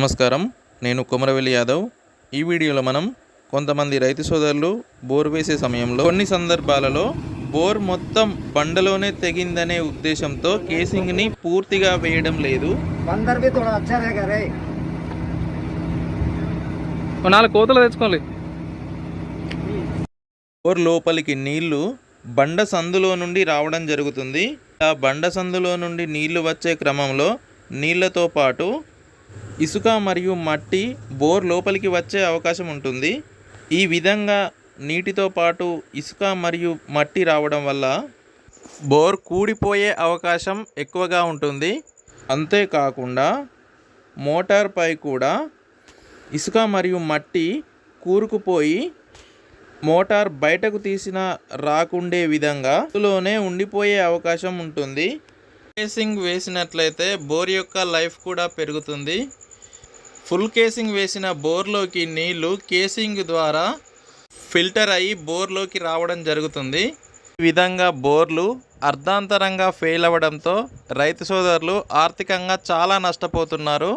నమస్కారం. నేను కుమరవెల్లి యాదవ్. ఈ వీడియోలో మనం కొంతమంది రైతు సోదరులు బోర్ వేసే సమయంలో కొన్ని సందర్భాలలో బోర్ మొత్తం బండలోనే తెగిందనే ఉద్దేశంతో కేసింగ్ని పూర్తిగా వేయడం లేదు. నాలుగు కోతలు తెచ్చుకోవాలి బోర్ లోపలికి నీళ్ళు బండ సందులో నుండి రావడం జరుగుతుంది. ఆ బండ సందులో నుండి నీళ్ళు వచ్చే క్రమంలో నీళ్ళతో పాటు ఇసుక మరియు మట్టి బోర్ లోపలికి వచ్చే అవకాశం ఉంటుంది. ఈ విధంగా నీటితో పాటు ఇసుక మరియు మట్టి రావడం వల్ల బోర్ కూడిపోయే అవకాశం ఎక్కువగా ఉంటుంది. అంతేకాకుండా మోటార్పై కూడా ఇసుక మరియు మట్టి కూరుకుపోయి మోటార్ బయటకు తీసిన రాకుండే విధంగా అందులోనే ఉండిపోయే అవకాశం ఉంటుంది. ఫేసింగ్ వేసినట్లయితే బోర్ యొక్క లైఫ్ కూడా పెరుగుతుంది. ఫుల్ కేసింగ్ వేసిన బోర్లోకి నీళ్ళు కేసింగ్ ద్వారా ఫిల్టర్ అయ్యి బోర్లోకి రావడం జరుగుతుంది. ఈ విధంగా బోర్లు అర్ధాంతరంగా ఫెయిల్ అవ్వడంతో రైతు సోదరులు ఆర్థికంగా చాలా నష్టపోతున్నారు.